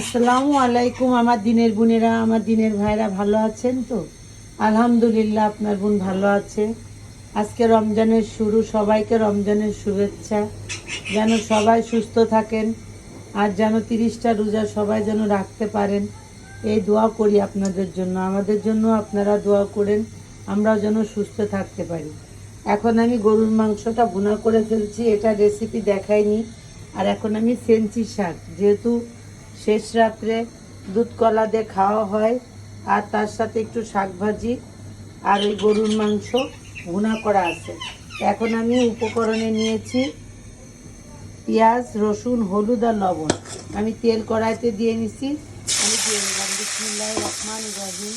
আসসালামু আলাইকুম আমার দিনের বোনেরা, আমার দিনের ভাইরা ভালো আছেন তো? আলহামদুলিল্লাহ, আপনার বোন ভালো আছে। আজকে রমজানের শুরু, সবাইকে রমজানের শুভেচ্ছা। যেন সবাই সুস্থ থাকেন, আর যেন তিরিশটা রোজা সবাই যেন রাখতে পারেন। এই দোয়া করি আপনাদের জন্য। আমাদের জন্য আপনারা দোয়া করেন, আমরাও যেন সুস্থ থাকতে পারি। এখন আমি গরুর মাংসটা ভুনা করে ফেলছি, এটা রেসিপি দেখাইনি। আর এখন আমি সেঞ্চি শাক, যেহেতু শেষ রাত্রে দুধ কলা দিয়ে খাওয়া হয়, আর তার সাথে একটু শাক ভাজি আর ওই গরুর মাংস ভুনা করা আছে। এখন আমি উপকরণে নিয়েছি পেঁয়াজ, রসুন, হলুদ আর লবণ। আমি তেল কড়াইতে দিয়ে নিছি। আমি দিয়ে নিলাম। বিসমুল্লাহ রহমান রহিম।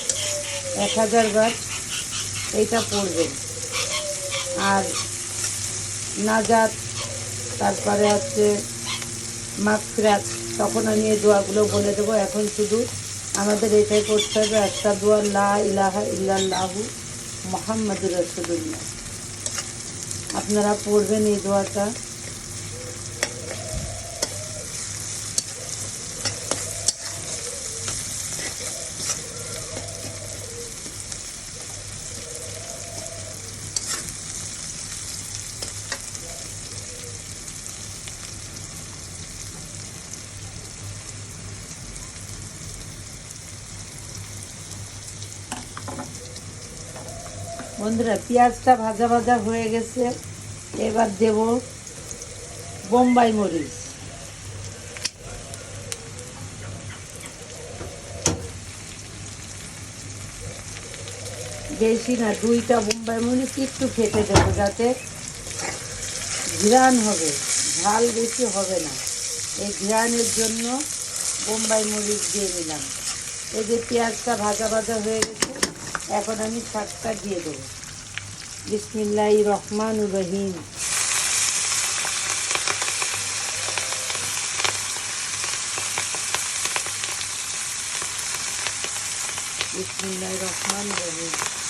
এক হাজার বার এইটা পড়বেন আর নাজাত, তারপরে হচ্ছে মাগফিরাত, তখন আমি এই দোয়াগুলো বলে দেবো। এখন শুধু আমাদের এটাই করতে হবে আসাদু আল্লাহ ইলাহা ইল্লাল্লাহু মোহাম্মদুর রসুল্লাহ আপনারা পড়বেন এই দোয়াটা। বন্ধুরা, পেঁয়াজটা ভাজা ভাজা হয়ে গেছে। এবার দেব বোম্বাই মরিচ। বেশি না, দুইটা বোম্বাই মরিচ একটু ফেটে দেবো যাতে ঘিরান হবে। ঝাল বেশি হবে না। এই ঘিরানের জন্য বোম্বাই মরিচ দিয়ে নিলাম। এই যে পেঁয়াজটা ভাজা ভাজা হয়ে গেছে এখন আমি শাকটা দিয়ে দেবো। বিসমিল্লাহ রহমান রহিম। বিসমিল্লাহ রহমান রহিম।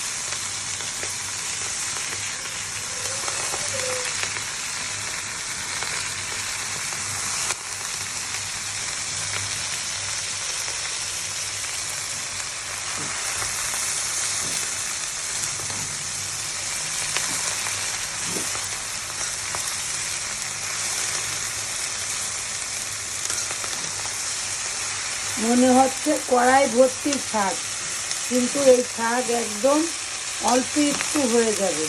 মনে হচ্ছে কড়াই ভর্তি শাক, কিন্তু এই শাক একদম অল্প একটু হয়ে যাবে।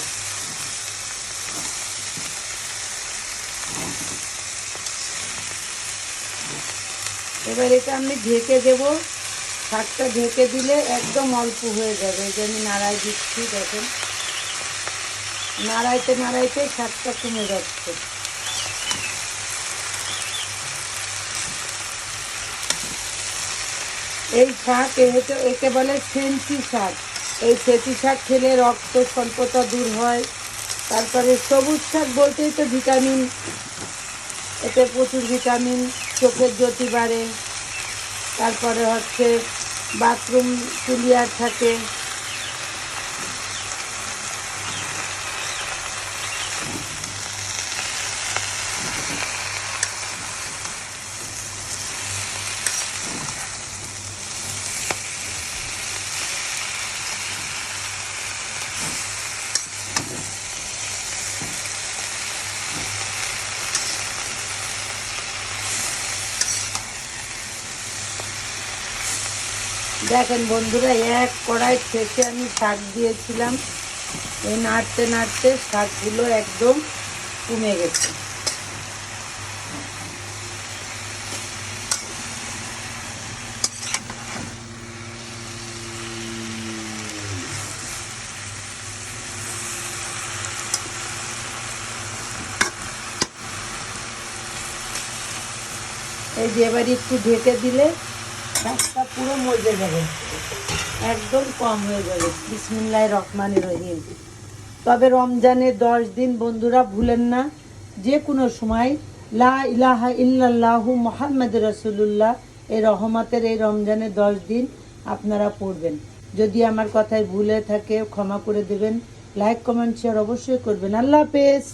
এবার এটা আমি ঢেকে দেব। শাকটা ঢেকে দিলে একদম অল্প হয়ে যাবে। যে আমি নাড়াই দিচ্ছি, দেখেন। নাড়াইতে নাড়াইতে শাকটা কমে যাচ্ছে। এই শাক একে একে বলে সেন্সি শাক। এই সেচি শাক খেলে রক্ত স্বল্পতা দূর হয়। তারপরে সবুজ শাক বলতেই তো ভিটামিন। এতে প্রচুর ভিটামিন, চোখের জ্যোতি বাড়ে। তারপরে হচ্ছে বাথরুম ক্লিয়ার থাকে। দেখেন বন্ধুরা, এক কড়াই থেকে আমি শাক দিয়েছিলাম। এই নাড়তে নাড়তে শাকগুলো একদম কমে গেছে। এই যে এবার একটু ঢেকে দিলে শাকটা পুরো মজে যাবে। একদম কম হয়ে যাবে। বিসমিল্লাহ রহমান রহিম। তবে রমজানের দশ দিন বন্ধুরা ভুলেন না, যে কোনো সময় লা ইলাহা ইল্লাল্লাহু মোহাম্মদ রসুল্লাহ এই রহমতের এই রমজানের দশ দিন আপনারা পড়বেন। যদি আমার কথায় ভুলে থাকে, ক্ষমা করে দেবেন। লাইক, কমেন্ট, শেয়ার অবশ্যই করবেন। আল্লাহ হাফেজ।